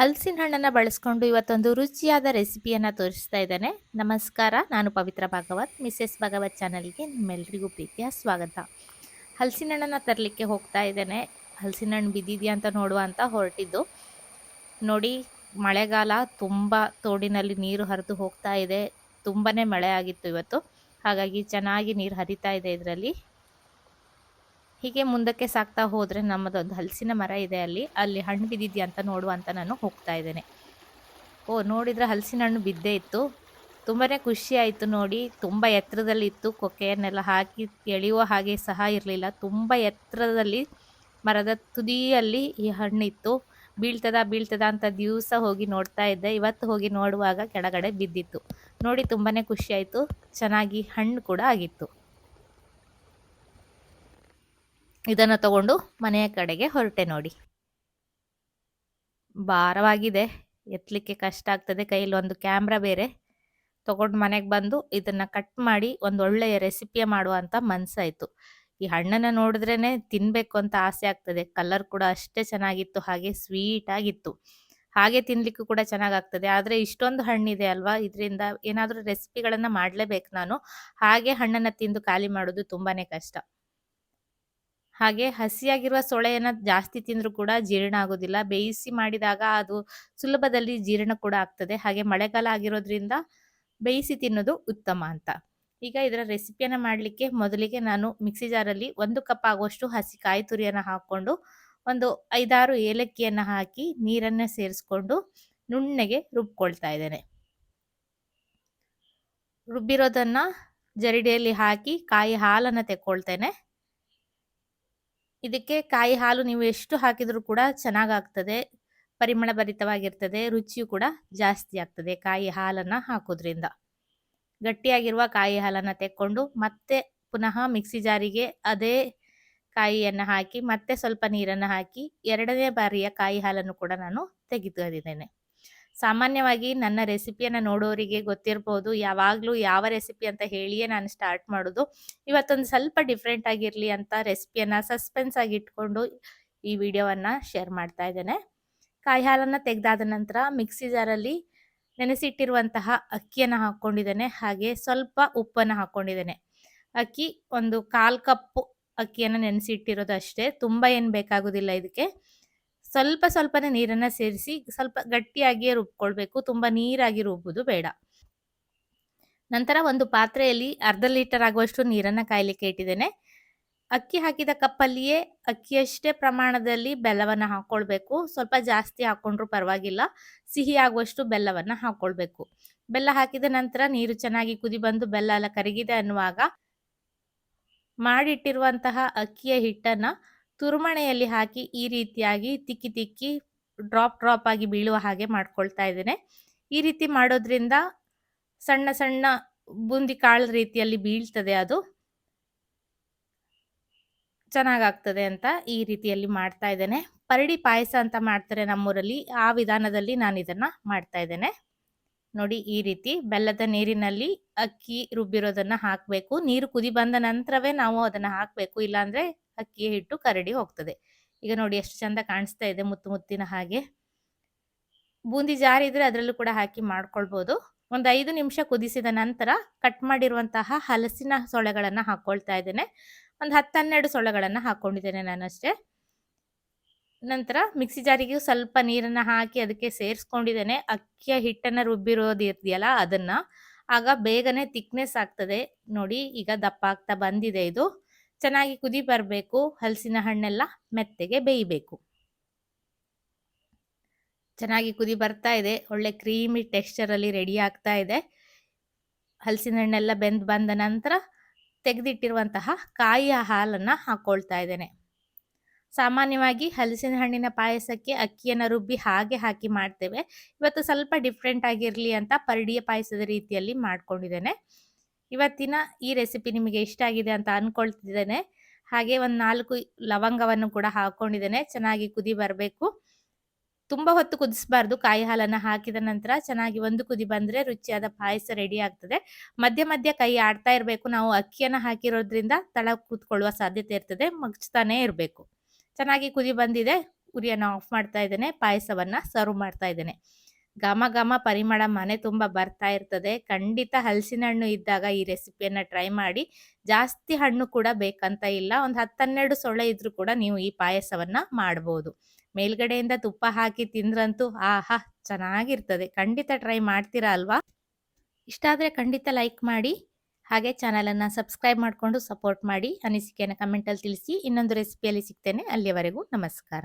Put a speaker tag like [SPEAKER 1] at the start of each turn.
[SPEAKER 1] ಹಲಸಿನ ಹಣ್ಣನ್ನು ಬಳಸ್ಕೊಂಡು ಇವತ್ತೊಂದು ರುಚಿಯಾದ ರೆಸಿಪಿಯನ್ನು ತೋರಿಸ್ತಾ ಇದ್ದೇನೆ. ನಮಸ್ಕಾರ, ನಾನು ಪವಿತ್ರ ಭಾಗವತ್ ಮಿಸ್ಸೆಸ್ ಭಾಗವತ್ ಚಾನಲ್ಗೆ ನಿಮ್ಮೆಲ್ಲರಿಗೂ ಪ್ರೀತಿಯ ಸ್ವಾಗತ. ಹಲಸಿನ ಹಣ್ಣನ್ನು ತರಲಿಕ್ಕೆ ಹೋಗ್ತಾ ಇದ್ದೇನೆ. ಹಲಸಿನ ಹಣ್ಣು ಬಿದ್ದಿದೆಯಾ ಅಂತ ನೋಡುವ ಅಂತ ಹೊರಟಿದ್ದು. ನೋಡಿ, ಮಳೆಗಾಲ ತುಂಬ ತೋಡಿನಲ್ಲಿ ನೀರು ಹರಿದು ಹೋಗ್ತಾ ಇದೆ. ತುಂಬಾ ಮಳೆ ಆಗಿತ್ತು ಇವತ್ತು. ಹಾಗಾಗಿ ಚೆನ್ನಾಗಿ ನೀರು ಹರಿತಾ ಇದೆ ಇದರಲ್ಲಿ. ಹೀಗೆ ಮುಂದಕ್ಕೆ ಸಾಕ್ತಾ ಹೋದರೆ ನಮ್ಮದೊಂದು ಹಲಸಿನ ಮರ ಇದೆ ಅಲ್ಲಿ. ಅಲ್ಲಿ ಹಣ್ಣು ಬಿದ್ದಿದ್ಯಾ ಅಂತ ನೋಡುವ ಅಂತ ನಾನು ಹೋಗ್ತಾ ಇದ್ದೇನೆ. ಓ, ನೋಡಿದರೆ ಹಲಸಿನ ಹಣ್ಣು ಬಿದ್ದೇ ಇತ್ತು. ತುಂಬಾ ಖುಷಿ ಆಯಿತು ನೋಡಿ. ತುಂಬ ಎತ್ತರದಲ್ಲಿ ಇತ್ತು. ಕೊಕ್ಕೆಯನ್ನೆಲ್ಲ ಹಾಕಿ ಎಳೆಯುವ ಹಾಗೆ ಸಹ ಇರಲಿಲ್ಲ. ತುಂಬ ಎತ್ತರದಲ್ಲಿ ಮರದ ತುದಿಯಲ್ಲಿ ಈ ಹಣ್ಣಿತ್ತು ಬೀಳ್ತದ ಬೀಳ್ತದ ಅಂತ ದಿವಸ ಹೋಗಿ ನೋಡ್ತಾ ಇದ್ದೆ. ಇವತ್ತು ಹೋಗಿ ನೋಡುವಾಗ ಕೆಳಗಡೆ ಬಿದ್ದಿತ್ತು. ನೋಡಿ ತುಂಬಾ ಖುಷಿಯಾಯಿತು ಚೆನ್ನಾಗಿ ಹಣ್ಣು ಕೂಡ ಆಗಿತ್ತು. ಇದನ್ನು ತಗೊಂಡು ಮನೆಯ ಕಡೆಗೆ ಹೊರಟೆ ನೋಡಿ. ಭಾರವಾಗಿದೆ. ಎತ್ತಲಿಕ್ಕೆ ಕಷ್ಟ ಆಗ್ತದೆ. ಕೈಯಲ್ಲಿ ಒಂದು ಕ್ಯಾಮ್ರಾ ಬೇರೆ. ತಗೊಂಡು ಮನೆಗೆ ಬಂದು ಇದನ್ನು ಕಟ್ ಮಾಡಿ ಒಂದು ಒಳ್ಳೆಯ ರೆಸಿಪಿಯ ಮಾಡುವಂಥ ಮನಸ್ಸಾಯಿತು ಈ ಹಣ್ಣನ್ನು ನೋಡಿದ್ರೇ ತಿನ್ನಬೇಕು ಅಂತ ಆಸೆ ಆಗ್ತದೆ. ಕಲರ್ ಕೂಡ ಅಷ್ಟೇ ಚೆನ್ನಾಗಿತ್ತು. ಹಾಗೆ ಸ್ವೀಟ್ ಆಗಿತ್ತು. ಹಾಗೆ ತಿನ್ಲಿಕ್ಕೂ ಕೂಡ ಚೆನ್ನಾಗಾಗ್ತದೆ. ಆದರೆ ಇಷ್ಟೊಂದು ಹಣ್ಣಿದೆ ಅಲ್ವಾ? ಇದರಿಂದ ಏನಾದರೂ ರೆಸಿಪಿಗಳನ್ನು ಮಾಡಲೇಬೇಕು ನಾನು. ಹಾಗೆ ಹಣ್ಣನ್ನು ತಿಂದು ಖಾಲಿ ಮಾಡೋದು ತುಂಬಾ ಕಷ್ಟ. ಹಾಗೆ ಹಸಿಯಾಗಿರುವ ಸೊಳೆಯನ್ನು ಜಾಸ್ತಿ ತಿಂದರೂ ಕೂಡ ಜೀರ್ಣ ಆಗೋದಿಲ್ಲ. ಬೇಯಿಸಿ ಮಾಡಿದಾಗ ಅದು ಸುಲಭದಲ್ಲಿ ಜೀರ್ಣ ಕೂಡ ಆಗ್ತದೆ. ಹಾಗೆ ಮಳೆಗಾಲ ಆಗಿರೋದ್ರಿಂದ ಬೇಯಿಸಿ ತಿನ್ನೋದು ಉತ್ತಮ ಅಂತ. ಈಗ ಇದರ ರೆಸಿಪಿಯನ್ನು ಮಾಡಲಿಕ್ಕೆ ಮೊದಲಿಗೆ ನಾನು ಮಿಕ್ಸಿ ಜಾರಲ್ಲಿ ಒಂದು ಕಪ್ ಆಗುವಷ್ಟು ಹಸಿ ಕಾಯಿ ತುರಿಯನ್ನು ಹಾಕ್ಕೊಂಡು ಒಂದು ಐದಾರು ಏಲಕ್ಕಿಯನ್ನು ಹಾಕಿ ನೀರನ್ನು ಸೇರಿಸ್ಕೊಂಡು ನುಣ್ಣಗೆ ರುಬ್ಕೊಳ್ತಾ ಇದ್ದೇನೆ. ರುಬ್ಬಿರೋದನ್ನು ಜರಡಿಯಲ್ಲಿ ಹಾಕಿ ಕಾಯಿ ಹಾಲನ್ನು ತೆಕ್ಕೊಳ್ತೇನೆ. ಇದಕ್ಕೆ ಕಾಯಿ ಹಾಲು ನೀವು ಎಷ್ಟು ಹಾಕಿದರೂ ಕೂಡ ಚೆನ್ನಾಗಾಗ್ತದೆ. ಪರಿಮಳ ಭರಿತವಾಗಿರ್ತದೆ ರುಚಿಯು ಕೂಡ ಜಾಸ್ತಿ ಆಗ್ತದೆ ಕಾಯಿ ಹಾಲನ್ನು ಹಾಕೋದ್ರಿಂದ. ಗಟ್ಟಿಯಾಗಿರುವ ಕಾಯಿ ಹಾಲನ್ನು ತೆಕ್ಕೊಂಡು ಮತ್ತೆ ಪುನಃ ಮಿಕ್ಸಿ ಜಾರಿಗೆ ಅದೇ ಕಾಯಿಯನ್ನು ಹಾಕಿ ಮತ್ತೆ ಸ್ವಲ್ಪ ನೀರನ್ನು ಹಾಕಿ ಎರಡನೇ ಬಾರಿಯ ಕಾಯಿ ಹಾಲನ್ನು ಕೂಡ ನಾನು ತೆಗೆದುಕೊಂಡಿದ್ದೇನೆ ಸಾಮಾನ್ಯವಾಗಿ ನನ್ನ ರೆಸಿಪಿಯನ್ನು ನೋಡೋರಿಗೆ ಗೊತ್ತಿರ್ಬೋದು, ಯಾವಾಗಲೂ ಯಾವ ರೆಸಿಪಿ ಅಂತ ಹೇಳಿಯೇ ನಾನು ಸ್ಟಾರ್ಟ್ ಮಾಡೋದು. ಇವತ್ತೊಂದು ಸ್ವಲ್ಪ ಡಿಫ್ರೆಂಟ್ ಆಗಿರಲಿ ಅಂತ ರೆಸಿಪಿಯನ್ನು ಸಸ್ಪೆನ್ಸ್ ಆಗಿ ಇಟ್ಕೊಂಡು ಈ ವಿಡಿಯೋವನ್ನು ಶೇರ್ ಮಾಡ್ತಾ ಇದ್ದೇನೆ. ಕಾಯಿ ಹಾಲನ್ನು ತೆಗೆದಾದ ನಂತರ ಮಿಕ್ಸಿ ಜಾರಲ್ಲಿ ನೆನೆಸಿಟ್ಟಿರುವಂತಹ ಅಕ್ಕಿಯನ್ನು ಹಾಕ್ಕೊಂಡಿದ್ದೇನೆ, ಹಾಗೆ ಸ್ವಲ್ಪ ಉಪ್ಪನ್ನು ಹಾಕ್ಕೊಂಡಿದ್ದೇನೆ. ಅಕ್ಕಿ ಒಂದು ಕಾಲು ಕಪ್ಪು ಅಕ್ಕಿಯನ್ನು ನೆನೆಸಿಟ್ಟಿರೋದು ಅಷ್ಟೇ ತುಂಬ ಏನು ಬೇಕಾಗೋದಿಲ್ಲ ಇದಕ್ಕೆ. ಸ್ವಲ್ಪ ಸ್ವಲ್ಪನೇ ನೀರನ್ನು ಸೇರಿಸಿ, ಸ್ವಲ್ಪ ಗಟ್ಟಿಯಾಗಿಯೇ ರುಬ್ಕೊಳ್ಬೇಕು. ತುಂಬ ನೀರಾಗಿ ರುಬ್ಬುದು ಬೇಡ. ನಂತರ ಒಂದು ಪಾತ್ರೆಯಲ್ಲಿ ಅರ್ಧ ಲೀಟರ್ ಆಗುವಷ್ಟು ನೀರನ್ನು ಕಾಯಲಿಕ್ಕೆ ಇಟ್ಟಿದ್ದೇನೆ. ಅಕ್ಕಿ ಹಾಕಿದ ಕಪ್ಪಲ್ಲಿಯೇ ಅಕ್ಕಿಯಷ್ಟೇ ಪ್ರಮಾಣದಲ್ಲಿ ಬೆಲ್ಲವನ್ನು ಹಾಕ್ಕೊಳ್ಬೇಕು ಸ್ವಲ್ಪ ಜಾಸ್ತಿ ಹಾಕ್ಕೊಂಡ್ರೂ ಪರವಾಗಿಲ್ಲ. ಸಿಹಿ ಆಗುವಷ್ಟು ಬೆಲ್ಲವನ್ನು ಹಾಕ್ಕೊಳ್ಬೇಕು ಬೆಲ್ಲ ಹಾಕಿದ ನಂತರ ನೀರು ಚೆನ್ನಾಗಿ ಕುದಿ ಬಂದು ಬೆಲ್ಲ ಎಲ್ಲ ಕರಗಿದೆ ಅನ್ನುವಾಗ ಮಾಡಿಟ್ಟಿರುವಂತಹ ಅಕ್ಕಿಯ ಹಿಟ್ಟನ್ನು ತುರುಮಣೆಯಲ್ಲಿ ಹಾಕಿ ಈ ರೀತಿಯಾಗಿ ತಿಕ್ಕಿ ತಿಕ್ಕಿ ಡ್ರಾಪ್ ಡ್ರಾಪ್ ಆಗಿ ಬೀಳುವ ಹಾಗೆ ಮಾಡ್ಕೊಳ್ತಾ ಇದ್ದೇನೆ. ಈ ರೀತಿ ಮಾಡೋದ್ರಿಂದ ಸಣ್ಣ ಸಣ್ಣ ಬೂಂದಿ ಕಾಳು ರೀತಿಯಲ್ಲಿ ಬೀಳ್ತದೆ ಅದು. ಚೆನ್ನಾಗಾಗ್ತದೆ ಅಂತ ಈ ರೀತಿಯಲ್ಲಿ ಮಾಡ್ತಾ ಇದ್ದೇನೆ. ಪರಡಿ ಪಾಯಸ ಅಂತ ಮಾಡ್ತಾರೆ ನಮ್ಮೂರಲ್ಲಿ, ಆ ವಿಧಾನದಲ್ಲಿ ನಾನು ಇದನ್ನ ಮಾಡ್ತಾ ಇದ್ದೇನೆ. ನೋಡಿ ಈ ರೀತಿ ಬೆಲ್ಲದ ನೀರಿನಲ್ಲಿ ಅಕ್ಕಿ ರುಬ್ಬಿರೋದನ್ನ ಹಾಕಬೇಕು. ನೀರು ಕುದಿ ಬಂದ ನಂತರವೇ ನಾವು ಅದನ್ನ ಹಾಕಬೇಕು. ಇಲ್ಲಾಂದ್ರೆ ಅಕ್ಕಿ ಹಿಟ್ಟು ಕರಡಿ ಹೋಗ್ತದೆ. ಈಗ ನೋಡಿ ಎಷ್ಟು ಚಂದ ಕಾಣಿಸ್ತಾ ಇದೆ ಮುತ್ತು ಮುತ್ತಿನ ಹಾಗೆ. ಬೂಂದಿ ಜಾರಿ ಇದ್ರೆ ಅದರಲ್ಲೂ ಕೂಡ ಹಾಕಿ ಮಾಡ್ಕೊಳ್ಬೋದು. ಒಂದು ಐದು ನಿಮಿಷ ಕುದಿಸಿದ ನಂತರ ಕಟ್ ಮಾಡಿರುವಂತಹ ಹಲಸಿನ ಸೊಳೆಗಳನ್ನು ಹಾಕ್ಕೊಳ್ತಾ ಇದ್ದೇನೆ. ಒಂದು ಹತ್ತು ಹನ್ನೆರಡು ಹಾಕೊಂಡಿದ್ದೇನೆ ಹಾಕ್ಕೊಂಡಿದ್ದೇನೆ ನಾನಷ್ಟೇ ನಂತರ ಮಿಕ್ಸಿ ಜಾರಿಗೆ ಸ್ವಲ್ಪ ನೀರನ್ನು ಹಾಕಿ ಅದಕ್ಕೆ ಸೇರಿಸ್ಕೊಂಡಿದ್ದೇನೆ. ಅಕ್ಕಿಯ ಹಿಟ್ಟನ್ನು ರುಬ್ಬಿರೋದು ಇದೆಯಲ್ಲ ಅದನ್ನು. ಆಗ ಬೇಗನೆ ತಿಕ್ನೆಸ್ ಆಗ್ತದೆ. ನೋಡಿ ಈಗ ದಪ್ಪ ಆಗ್ತಾ ಬಂದಿದೆ ಇದು. ಚೆನ್ನಾಗಿ ಕುದಿ ಬರಬೇಕು, ಹಲಸಿನ ಹಣ್ಣೆಲ್ಲ ಮೆತ್ತಗೆ ಬೇಯಬೇಕು. ಚೆನ್ನಾಗಿ ಕುದಿ ಬರ್ತಾ ಇದೆ. ಒಳ್ಳೆ ಕ್ರೀಮಿ ಟೆಕ್ಸ್ಚರಲ್ಲಿ ರೆಡಿ ಆಗ್ತಾ ಇದೆ. ಹಲಸಿನ ಹಣ್ಣೆಲ್ಲ ಬೆಂದು ಬಂದ ನಂತರ ತೆಗೆದಿಟ್ಟಿರುವಂತಹ ಕಾಯಿಯ ಹಾಲನ್ನು ಹಾಕ್ಕೊಳ್ತಾ ಇದ್ದೇನೆ. ಸಾಮಾನ್ಯವಾಗಿ ಹಲಸಿನ ಹಣ್ಣಿನ ಪಾಯಸಕ್ಕೆ ಅಕ್ಕಿಯನ್ನು ರುಬ್ಬಿ ಹಾಗೆ ಹಾಕಿ ಮಾಡ್ತೇವೆ. ಇವತ್ತು ಸ್ವಲ್ಪ ಡಿಫ್ರೆಂಟ್ ಆಗಿರಲಿ ಅಂತ ಪರ್ಡಿಯ ಪಾಯಸದ ರೀತಿಯಲ್ಲಿ ಮಾಡ್ಕೊಂಡಿದ್ದೇನೆ. ಇವತ್ತಿನ ಈ ರೆಸಿಪಿ ನಿಮಗೆ ಇಷ್ಟ ಆಗಿದೆ ಅಂತ ಅಂದ್ಕೊಳ್ತಿದ್ದೇನೆ ಹಾಗೆ ಒಂದು ನಾಲ್ಕು ಲವಂಗವನ್ನು ಕೂಡ ಹಾಕ್ಕೊಂಡಿದ್ದೇನೆ ಚೆನ್ನಾಗಿ ಕುದಿ ಬರಬೇಕು. ತುಂಬ ಹೊತ್ತು ಕುದಿಸಬಾರ್ದು. ಕಾಯಿ ಹಾಲನ್ನು ಹಾಕಿದ ನಂತರ ಚೆನ್ನಾಗಿ ಒಂದು ಕುದಿ ಬಂದರೆ ರುಚಿಯಾದ ಪಾಯಸ ರೆಡಿ ಆಗ್ತದೆ. ಮಧ್ಯ ಮಧ್ಯ ಕೈ ಆಡ್ತಾ ಇರಬೇಕು. ನಾವು ಅಕ್ಕಿಯನ್ನು ಹಾಕಿರೋದ್ರಿಂದ ತಳ ಕೂತ್ಕೊಳ್ಳುವ ಸಾಧ್ಯತೆ ಇರ್ತದೆ. ಮಗ್ಚ್ತಾನೇ ಇರಬೇಕು. ಚೆನ್ನಾಗಿ ಕುದಿ ಬಂದಿದೆ. ಉರಿಯನ್ನು ಆಫ್ ಮಾಡ್ತಾ ಇದ್ದೇನೆ. ಪಾಯಸವನ್ನು ಸರ್ವ್ ಮಾಡ್ತಾ ಇದ್ದೇನೆ. ಘಮ ಘಮ ಪರಿಮಳ ಮನೆ ತುಂಬ ಬರ್ತಾ ಇರ್ತದೆ. ಖಂಡಿತ ಹಲಸಿನ ಹಣ್ಣು ಇದ್ದಾಗ ಈ ರೆಸಿಪಿಯನ್ನು ಟ್ರೈ ಮಾಡಿ. ಜಾಸ್ತಿ ಹಣ್ಣು ಕೂಡ ಬೇಕಂತ ಇಲ್ಲ. ಒಂದು ಹತ್ತನ್ನೆರಡು ಸೊಳ್ಳೆ ಇದ್ರೂ ಕೂಡ ನೀವು ಈ ಪಾಯಸವನ್ನ ಮಾಡ್ಬೋದು. ಮೇಲ್ಗಡೆಯಿಂದ ತುಪ್ಪ ಹಾಕಿ ತಿಂದ್ರಂತೂ ಆಹಾ, ಚೆನ್ನಾಗಿರ್ತದೆ. ಖಂಡಿತ ಟ್ರೈ ಮಾಡ್ತೀರಾ ಅಲ್ವಾ? ಇಷ್ಟ ಆದರೆ ಖಂಡಿತ ಲೈಕ್ ಮಾಡಿ. ಹಾಗೆ ಚಾನಲನ್ನು ಸಬ್ಸ್ಕ್ರೈಬ್ ಮಾಡಿಕೊಂಡು ಸಪೋರ್ಟ್ ಮಾಡಿ. ಅನಿಸಿಕೆಯನ್ನು ಕಮೆಂಟಲ್ಲಿ ತಿಳಿಸಿ. ಇನ್ನೊಂದು ರೆಸಿಪಿಯಲ್ಲಿ ಸಿಗ್ತೇನೆ. ಅಲ್ಲಿಯವರೆಗೂ ನಮಸ್ಕಾರ.